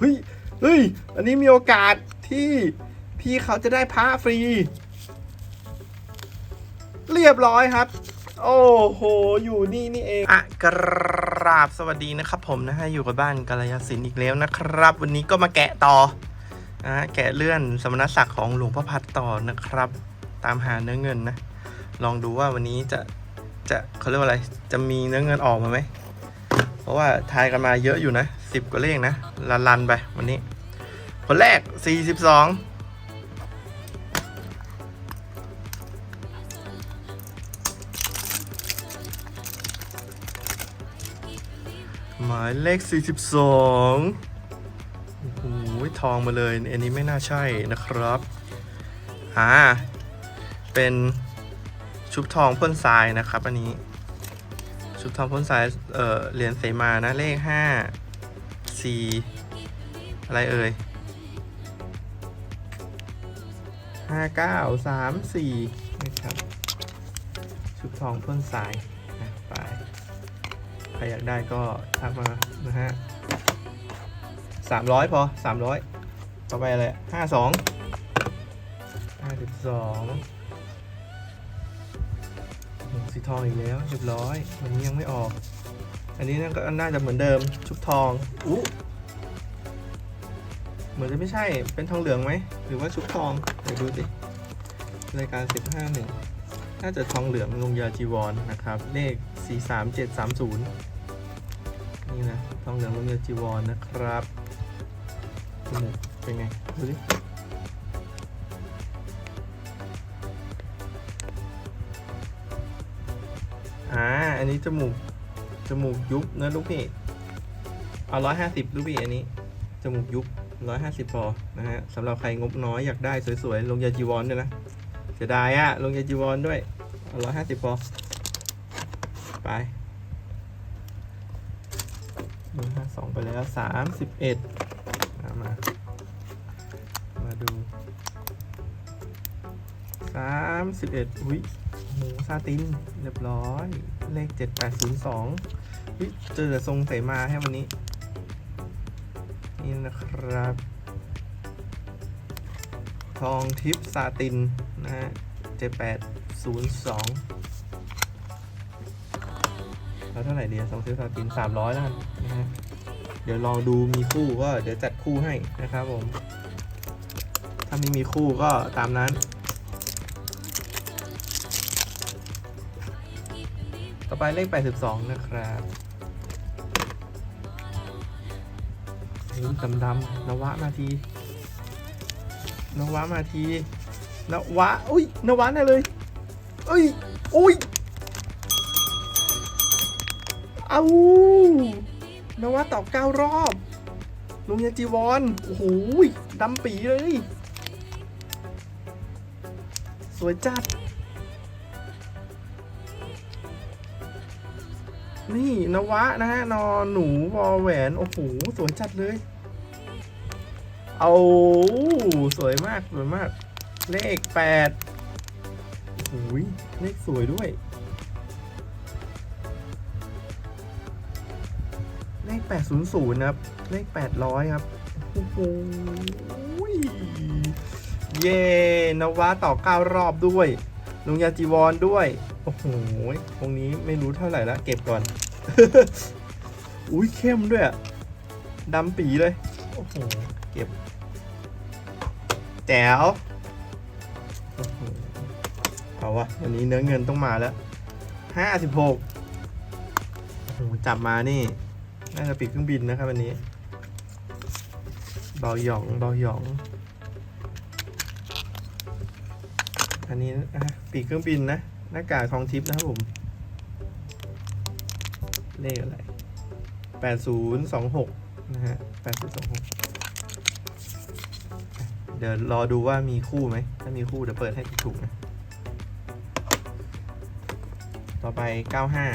เฮ้ยเฮ้ยอันนี้มีโอกาสที่พี่เขาจะได้พระฟรี เรียบร้อยครับ โอ้โห อยู่นี่นี่เองอะกราบสวัสดีนะครับผมนะฮะ อยู่กับบ้านกาลยาศิลป์อีกแล้วนะครับ วันนี้ก็มาแกะต่อนะแกะเลื่อนสมณศักดิ์ของหลวงพ่อพัดต่อนะครับ ตามหาเนื้อเงินนะ ลองดูว่าวันนี้จะจะเขาเรียกว่าอะไร จะมีเนื้อเงินออกมาไหม ราะว่าทายกันมาเยอะอยู่นะสิบกว่าเลขนะลันลันไปวันนี้ คนแรก42หมายเลข 42 โอ้โห ทองมาเลย อันนี้ไม่น่าใช่นะครับ อ่า เป็นชุบทองพ่นทรายนะครับอันนี้ ชุบทองพ่นทราย เอ่อ เหรียญเสมานะ เลข5 4อะไรเอ่ย5 9 3 4นะครับ ชุบทองพ่นทรายนะไปใครอยากได้ก็ทักมานะฮะสามร้อยพอสามร้อยต่อไปอะไรห้าสองห้าสิบสอง สีทองอีกแล้วเรียบร้อยวันนี้ยังไม่ออก อันนี้นั่นก็น่าจะเหมือนเดิมชุบทองอู้เหมือนจะไม่ใช่เป็นทองเหลืองไหมหรือว่าชุบทองเดี๋ยวดูสิรายการสิบห้าหนึ่งน่าจะทองเหลืองลงยาจีวรนนะครับ เลขสี่สามเจ็ดสามศูนย์นี่นะทองเหลืองลงยาจีวรนนะครับจมูกเป็นไง ดูดิ อ่า อันนี้จมูก จมูกยุบนะลูกพี่ เอาร้อยห้าสิบลูกพี่อันนี้ จมูกยุบร้อยห้าสิบพอนะฮะสำหรับใครงบน้อยอยากได้สวยๆ ลงยาจีวรด้วยนะ เสียดายอะลงยาจีวรด้วย เอาร้อยห้าสิบพอ ไปหนึ่งห้าสองไปแล้วสามสิบเอ็ดมา มาดูสามสิบเอ็ดอุ้ย หมูซาตินเรียบร้อย เลขเจ็ดแปดศูนย์สองอุ้ยเจอแต่ทรงใสมาให้วันนี้ นี่นะครับ ทองทิพซาตินนะฮะเจ็ดแปดศูนย์สองแล้วเท่าไหร่เดียวสองทิพย์ซาตินสามร้อยแล้วกันนะฮะ เดี๋ยวลองดูมีคู่ก็เดี๋ยวจัดคู่ให้นะครับผม ถ้าไม่มีคู่ก็ตามนั้น ต่อไปเลข 82 นะครับนี่ดำดำๆนวะมาที นวะมาที นวะ อุ้ย นวะแน่เลยเอ้ย อุ้ย เอานวะตอบเก้ารอบลุงยาจีวอนโอ้โหดำปีเลย สวยจัด นี่นวะนะฮะนอหนูวอแหวน โอ้โห สวยจัดเลย เอาสวยมาก สวยมาก เลขแปดโอ้โหเลขสวยด้วย เลข800นะครับ เลข800ครับ โอ้โหเย่นวะต่อ9รอบด้วยลุงยาจีวรด้วย โอ้โห ตรงนี้ไม่รู้เท่าไหร่ละ เก็บก่อน อุ้ยเข้มด้วยอะดำปีเลย โอ้โห เก็บ แจ๋วโอ้โหเอาวะวันนี้เนื้อเงินต้องมาแล้ว56โอ้โหจับมานี่ น่าจะปิดเครื่องบินนะครับวันนี้ เบาหยอง เบาหยอง อันนี้อะปีกเครื่องบินนะ หน้ากากทองทิพย์นะครับผม เลขอะไรแปดศูนย์สองหกนะฮะแปดศูนย์สองหกเดี๋ยวรอดูว่ามีคู่ไหม ถ้ามีคู่เดี๋ยวเปิดให้ถูกนะ ต่อไปเก้าห้า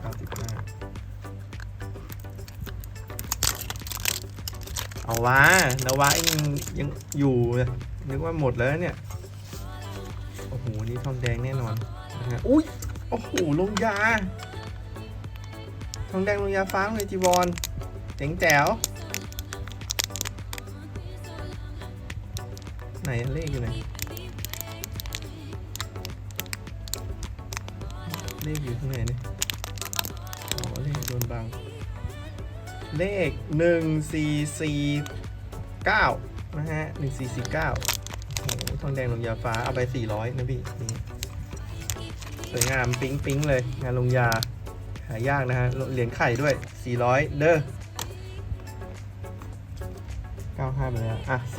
เก้าสิบห้าเอาวะนวะยังยังอยู่นึกว่าหมดแล้วเนี่ย โอ้โห นี่ทองแดงแน่นอนนะฮะ อุ้ย โอ้โหลงยา ทองแดงลงยาฟ้าลงในจีวรเจ๋งแจ๋ว ไหนเลขอยู่ไหน เลขอยู่ที่ไหนเนี่ยอ๋อเลขโดนบัง เลขหนึ่งสี่สี่เก้านะฮะหนึ่งสี่สี่เก้าโอ้โหทองแดงลงยาฟ้า เอาไปสี่ร้อยนะพี่นี่ สวยงามปิ๊งปิ๊งเลย งานลงยา หายากนะฮะ เหรียญไข่ด้วย 400 เด้อ95ไปแล้วอะ 47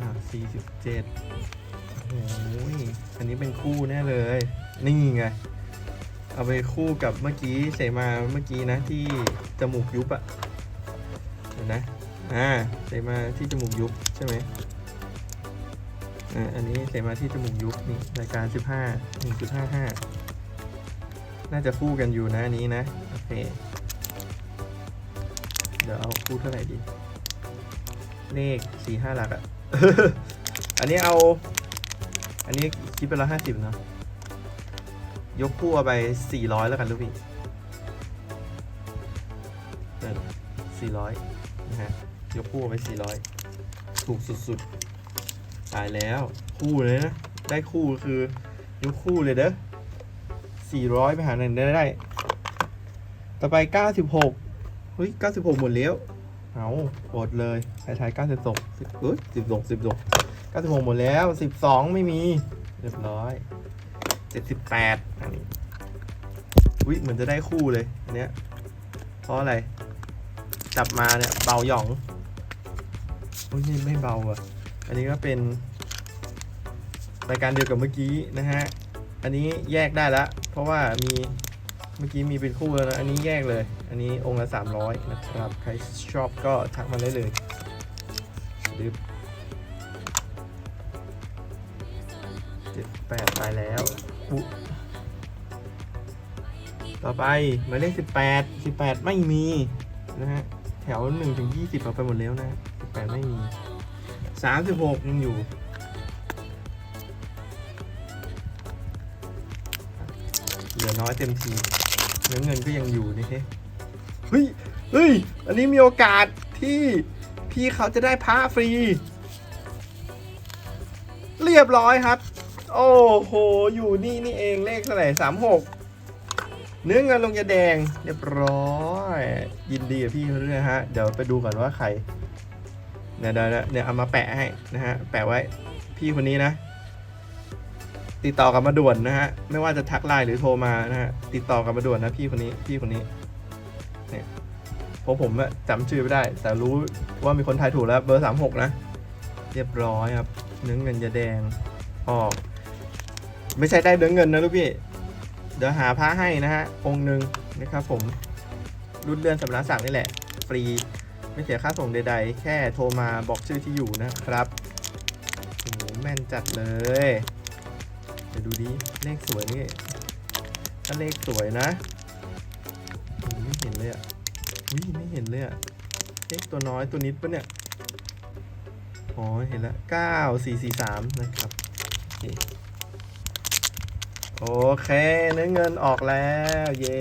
อะ47โอ้โหอันนี้เป็นคู่แน่เลย นี่ไง เอาไปคู่กับเมื่อกี้เสมาเมื่อกี้นะที่จมูกยุบอะเห็นนะ อ่าเสมาที่จมูกยุบใช่ไหมอ่าอันนี้เสมาที่จมูกยุบนี่รายการ15 1.55น่าจะคู่กันอยู่นะอันนี้นะโอเคเดี๋ยวเอาคู่เท่าไหร่ดี เลข4 5หลักอะอันนี้เอา อันนี้คิดไปแล้ว50เนาะยกคู่เอาไป400แล้วกันลูกพี่เออ400นะฮะ ยกคู่เอาไป400ถูกสุดๆตายแล้วคู่เลยนะ ได้คู่คือยกคู่เลยเด้อ400ไปหาหนได้ได้ ต่อไป96เฮ้ย96หมดแล้วเอาอดเลยท้ายท้าย96สิบเอ้ย12 12 96หมดแล้ว12ไม่มี เรียบร้อย78อันนี้อุ้ยเหมือนจะได้คู่เลยอันเนี้ยเพราะอะไร จับมาเนี่ยเบาหยอง โอ้ยนี่ไม่เบาอะ อันนี้ก็เป็นรายการเดียวกับเมื่อกี้นะฮะ อันนี้แยกได้ล้วเพราะว่ามีเมื่อกี้มีเป็นคู่แล้วนะ อันนี้แยกเลย อันนี้องค์ละ 300 นะครับ ใครชอบก็ทักมาได้เลยดึบเจ็ดแปดไปแล้วอุต่อไปหมายเลข 18 18 ไม่มีนะฮะ แถว1ถึง20เอาไปหมดแล้วนะ 18ไม่มี36ยังอยู่ เหลือน้อยเต็มทีเนื้อเงินก็ยังอยู่นี่เฮ้เฮ้ยเฮ้ย อันนี้มีโอกาสที่พี่เขาจะได้พระฟรี เรียบร้อยครับ โอ้โห อยู่นี่นี่เองเลขเท่าไหร่สามหกเนื้อเงินลงยาแดง เรียบร้อย ยินดีกับพี่เขาด้วยฮะ เดี๋ยวไปดูก่อนว่าใคร เดี๋ยวเดี๋ยวเดี๋ยวเอามาแปะให้นะฮะ แปะไว้ พี่คนนี้นะ ติดต่อกับมาด่วนนะฮะ ไม่ว่าจะทักไลน์หรือโทรมานะฮะ ติดต่อกับมาด่วนนะพี่คนนี้ พี่คนนี้ เนี่ยเพราะผมจำชื่อไม่ได้ แต่รู้ว่ามีคนทายถูกแล้ว เบอร์สามหกนะ เรียบร้อยครับ เนื้อเงินยาแดง ออก ไม่ใช่ได้เนื้อเงินนะลูกพี่ เดี๋ยวหาพระให้นะฮะ องค์หนึ่งนะครับผม รุ่นเรือนสำนักสั่งนี่แหละ ฟรี ไม่เสียค่าส่งใดๆ แค่โทรมาบอกชื่อที่อยู่นะครับโอ้โหแม่นจัดเลยเดี๋ยวดูดิเลขสวยนี่ถ้าเลขสวยนะไม่เห็นเลยอะอุ้ยไม่เห็นเลยอะเลขตัวน้อยตัวนิดปะเนี่ยอ๋อเห็นแล้วเก้าสี่สี่สามนะครับโอเคโอเคเนื้อเงินออกแล้ว เย่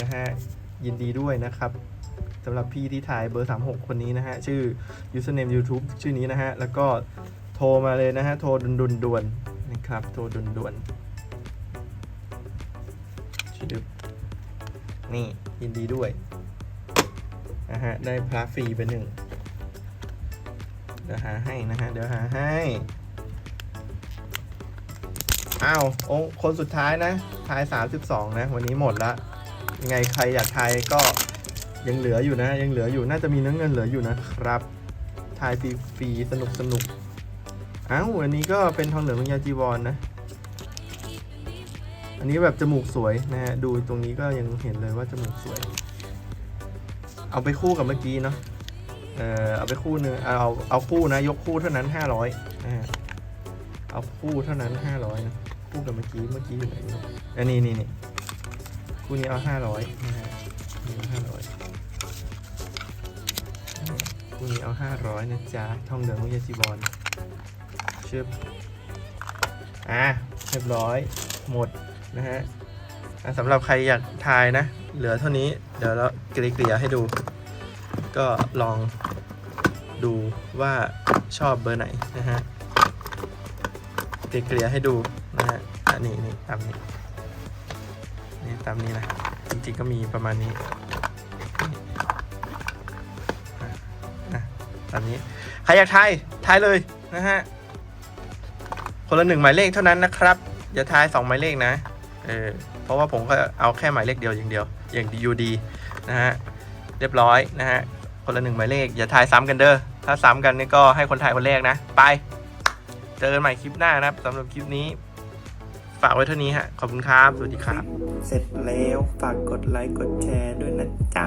นะฮะ ยินดีด้วยนะครับ สำหรับพี่ที่ถ่ายเบอร์ 36 คนนี้นะฮะ ชื่อ username YouTube ชื่อนี้นะฮะ แล้วก็โทรมาเลยนะฮะ โทรดุนๆด่วนนะครับ โทรดุนด่วนๆชื่อนี่ ยินดีด้วยนะฮะ ได้พระฟรีไปหนึ่งเดี๋ยวหาให้นะฮะ เดี๋ยวหาให้อ้าวองค์คนสุดท้ายนะทาย 32 นะ วันนี้หมดละยังไงใครอยากทายก็ ยังเหลืออยู่นะ ยังเหลืออยู่น่าจะมีเนื้อเงินเหลืออยู่นะครับทายฟรีๆสนุกสนุกอ้าวอันนี้ก็เป็นทองเหลืองวิญญาจีวรนนะ อันนี้แบบจมูกสวยนะฮะดูตรงนี้ก็ยังเห็นเลยว่าจมูกสวย เอาไปคู่กับเมื่อกี้เนาะเออเอาไปคู่หนึ่งเอาเอาเอาคู่นะ ยกคู่เท่านั้น500นะฮะเอาคู่เท่านั้น500นะคู่กับเมื่อกี้เมื่อกี้อยู่ไหนอันนี้นี่นี่คู่นี้เอา500นะฮะนี่เอา 500คู่นี้เอา500นะจ๊ะทองเหลืองวิทยาจีวรชึบอะเรียบร้อยหมดนะฮะสำหรับใครอยากทายนะ เหลือเท่านี้เดี๋ยวเราเกลี่ยให้ดู ก็ลองดูว่าชอบเบอร์ไหนนะฮะเกลี่ยให้ดูนะฮะอันนี้นี่ตามนี้นี่ตามนี้นะ จริงๆก็มีประมาณนี้ ตามนี้ ใครอยากทายทายเลยนะฮะ คนละหนึ่งหมายเลขเท่านั้นนะครับ อย่าทายสองหมายเลขนะ เออ เพราะว่าผมก็เอาแค่หมายเลขเดียวอย่างเดียว อย่างดียูดีนะฮะ เรียบร้อยนะฮะ คนละหนึ่งหมายเลข อย่าทายซ้ำกันเด้อ ถ้าซ้ำกันนี่ก็ให้คนทายคนแรกนะ ไป เจอกันใหม่คลิปหน้านะครับสำหรับคลิปนี้ฝากไว้เท่านี้ฮะ ขอบคุณครับ สวัสดีครับ เสร็จแล้วฝากกดไลค์ กดแชร์ด้วยนะจ๊ะ